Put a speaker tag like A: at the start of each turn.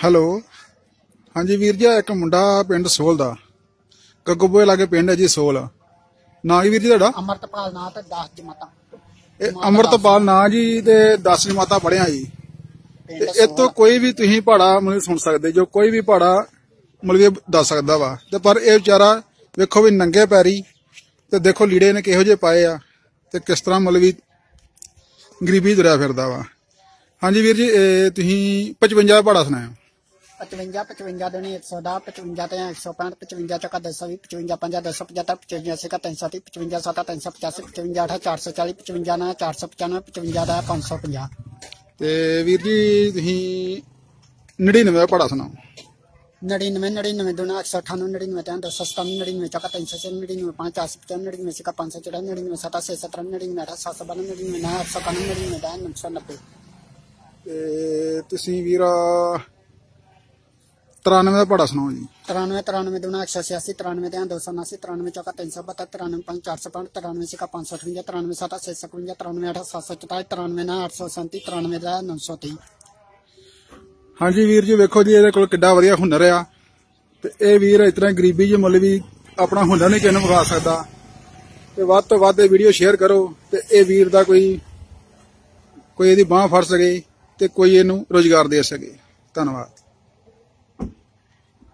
A: Hello. ਹਾਂਜੀ ਵੀਰ ਜੀ ਇੱਕ ਮੁੰਡਾ ਪਿੰਡ ਸੋਲ ਦਾ। ਗੱਗੋਬੋਏ ਲਾਗੇ ਪਿੰਡ ਹੈ ਜੀ ਸੋਲ। ਨਾਂ ਕੀ ਵੀਰ ਜੀ ਤੁਹਾਡਾ?
B: ਅਮਰਤਪਾਲ ਨਾਂ ਤੇ 10 ਜਮਾਤਾਂ
A: ਇਹ ਅੰਮ੍ਰਿਤਪਾਲ ਨਾਂ ਜੀ ਤੇ 10 ਜਮਾਤਾ ਪੜਿਆ ਜੀ। ਤੇ ਇਹ ਤੋਂ ਕੋਈ ਵੀ ਤੁਸੀਂ ਪਹਾੜਾ ਮੈਨੂੰ ਸੁਣ ਸਕਦੇ ਜੋ ਕੋਈ ਵੀ ਪਹਾੜਾ ਮਤਲਬ ਕਿ ਦੱਸ ਸਕਦਾ ਵਾ। ਤੇ ਪਰ ਇਹ ਵਿਚਾਰਾ ਵੇਖੋ ਵੀ ਨੰਗੇ ਪੈਰੀ ਤੇ ਦੇਖੋ ਲੀੜੇ ਨੇ ਕਿਹੋ ਜਿਹੇ ਪਾਏ ਆ ਤੇ ਕਿਸ ਤਰ੍ਹਾਂ ਮਤਲਬ ਵੀ ਗਰੀਬੀ ਤੁਰਿਆ ਫਿਰਦਾ ਵਾ। ਹਾਂਜੀ ਵੀਰ ਜੀ ਤੁਸੀਂ 55 ਪਹਾੜਾ ਸੁਣਾਇਆ।
B: 55 55 ਦੁਨੀ 110 55 ਤੇ 165 55 ਚੌਕਾ 220 55 ਪੰਜਾ 275 55 ਛੇ 330 55 ਸੱਤਾ 385 55 ਅੱਠ 440 55 ਨੌ 495 55 ਦਾ 550
A: ਤੇ ਵੀਰ ਜੀ ਤੁਸੀਂ 99 ਪਹਾੜਾ ਸੁਣਾਓ।
B: 99 99 ਦੁਨਾ 198 99 ਤੇ 297 99 ਚੌਕਾ 300 99 5 450 99 ਛੇ 504 99 ਸੱਤਾ 670 99 ਅੱਠ 792 99 891 99 ਦਾ 990
A: ਤੇ ਤੁਸੀਂ ਵੀਰ 93 ਦਾ ਪਹਾੜਾ ਸੁਣਾਓ ਜੀ।
B: 93 93 ਦੁਨਾ 186 93 ਤੇ 279 93 ਚੌਕਾ 372 93 5 465 93 ਛੇ 558 93 ਸੱਤਾ 651 93 ਅੱਠ 744 93 ਨਾ 837 93 ਦਾ 923
A: ਹਾਂਜੀ ਵੀਰ ਜੀ ਵੇਖੋ ਜੀ ਇਹਦੇ ਕੋਲ ਕਿੱਡਾ ਵਧੀਆ ਹੁਨਰ ਆ। ਤੇ ਇਹ ਵੀਰ ਇਤਨਾ ਗਰੀਬੀ ਜੀ ਮੁੱਲ ਵੀ ਆਪਣਾ ਹੁਨਰ ਨਹੀਂ ਕਿਸੇ ਨੂੰ ਵਿਖਾ ਸਕਦਾ। ਤੇ ਵੱਧ ਤੋਂ ਵੱਧ ਇਹ ਵੀਡੀਓ ਸ਼ੇਅਰ ਕਰੋ ਤੇ ਇਹ ਵੀਰ ਦਾ ਕੋਈ ਕੋਈ ਇਹਦੀ ਬਾਹ ਫੜ ਸਕੇ ਤੇ ਕੋਈ ਇਹਨੂੰ ਰੋਜ਼ਗਾਰ ਦੇ ਸਕੇ। ਧੰਨਵਾਦ।